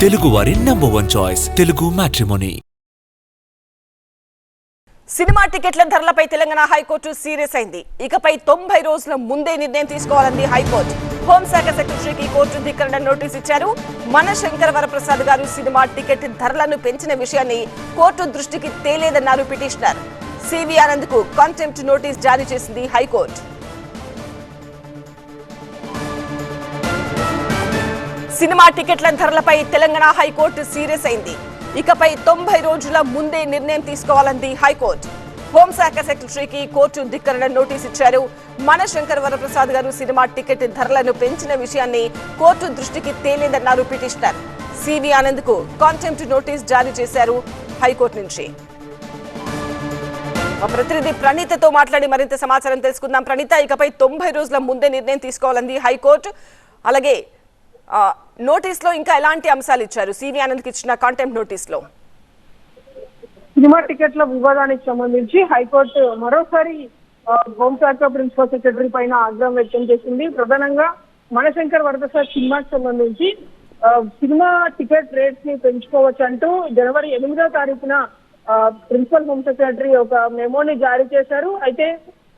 తెలుగువారి number one choice Telugu matrimony cinema టికెట్ల ధరలపై తెలంగాణ హైకోర్టు సీరియస్ అయింది. ఇకపై తొంభై రోజుల ముందే నిర్ణయం తీసుకోవాలంది హైకోర్టు. హోంశాఖ సెక్రటరీకి కోర్టు ధిక్కరణ నోటీస్ ఇచ్చారు. మన శంకర వరప్రసాద్ గారు సినిమా టికెట్ ధరలను పెంచిన విషయాన్ని కోర్టు దృష్టికి తేలేదన్నారు పిటిషనర్. సివి ఆనంద్కు కాంటెంప్ట్ నోటీస్ జారీ చేసింది హైకోర్టు. సినిమా టికెట్ల ధరలపై తెలంగాణ హైకోర్టు సీరియస్ అయింది. ఇకపై తొంభై రోజుల ముందే నిర్ణయం తీసుకోవాలంది హైకోర్టు. హోంశాఖ సెక్రటరీకి కోర్టు ధిక్కరణ నోటీస్ ఇచ్చారు. మన శంకర్ వరప్రసాద్ గారు సినిమా టికెట్ ధరలను పెంచిన విషయాన్ని కోర్టు దృష్టికి తేలేదన్నారు పిటిషనర్. సివి ఆనంద్కు కాంటెంప్ట్ నోటీస్ జారీ చేశారు హైకోర్టు నుంచి. మా ప్రతినిధి ప్రణీతతో మాట్లాడి మరింత సమాచారం తెలుసుకుందాం. ప్రణీత ఇకపై తొంభై రోజుల ముందే నిర్ణయం తీసుకోవాలంది హైకోర్టు. అలాగే నోటీస్లో ఇంకా ఎలాంటి అంశాలు ఇచ్చారు? సివి ఆనంద్కి ఇచ్చిన కాంటెంప్ట్ నోటీస్లో. సినిమా టికెట్ల వివాదానికి సంబంధించి హైకోర్టు మరోసారి హోంశాఖ ప్రిన్సిపల్ సెక్రటరీ పైన ఆగ్రహం వ్యక్తం చేసింది. ప్రధానంగా మనశంకర్ వరప్రసాద్ సినిమాకి సంబంధించి సినిమా టికెట్ రేట్స్ని పెంచుకోవచ్చు అంటూ జనవరి ఎనిమిదో తారీఖున ఆ, ప్రిన్సిపల్ హోమ్ సెక్రటరీ ఒక మెమోని జారీ చేశారు. అయితే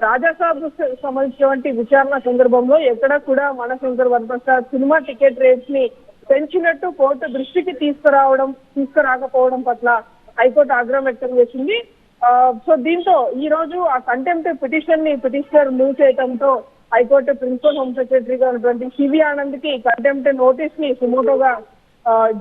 రాజాసాబ్ సంబంధించినటువంటి విచారణ సందర్భంలో ఎక్కడ కూడా మనశంకర్ వరప్రసాద్ సినిమా టికెట్ రేట్స్ని పెంచినట్టు కోర్టు దృష్టికి తీసుకురావడం తీసుకురాకపోవడం పట్ల హైకోర్టు ఆగ్రహం వ్యక్తం చేసింది. ఆ, సో దీంతో ఈ రోజు ఆ కంటెంప్ట్ పిటిషన్ని పిటిషనర్ మూవ్ చేయడంతో హైకోర్టు ప్రిన్సిపల్ హోమ్ సెక్రటరీగా ఉన్నటువంటి సివి ఆనంద్కి కంటెంప్ట్ నోటీస్ని సుమోటోగా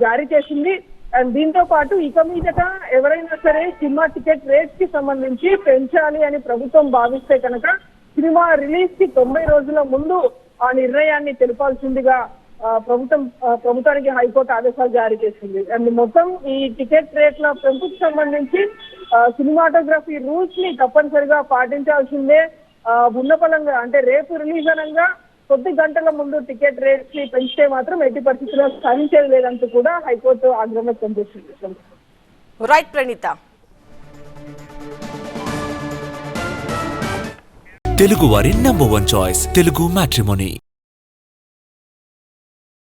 జారీ చేసింది. అండ్ దీంతో పాటు ఇక మీదట ఎవరైనా సరే సినిమా టికెట్ రేట్స్కి సంబంధించి పెంచాలి అని ప్రభుత్వం భావిస్తే కనుక సినిమా రిలీజ్కి తొంభై రోజుల ముందు ఆ నిర్ణయాన్ని తెలపాల్సిందిగా ఆ, ప్రభుత్వం ప్రభుత్వానికి హైకోర్టు ఆదేశాలు జారీ చేసింది. అండ్ మొత్తం ఈ టికెట్ రేట్ల పెంపుకు సంబంధించి సినిమాటోగ్రఫీ రూల్స్ని తప్పనిసరిగా పాటించాల్సిందే. ఆ, ఉన్నపలంగా అంటే రేపు రిలీజ్ అనగా కొద్ది గంటల ముందు టికెట్ రేట్స్ని పెంచితే మాత్రం ఎట్టి పరిస్థితుల్లో సహించేది లేదంటూ కూడా హైకోర్టు ఆగ్రహం వ్యక్తం చేసింది. రైట్ ప్రణీత. తెలుగువారి number one choice Telugu matrimony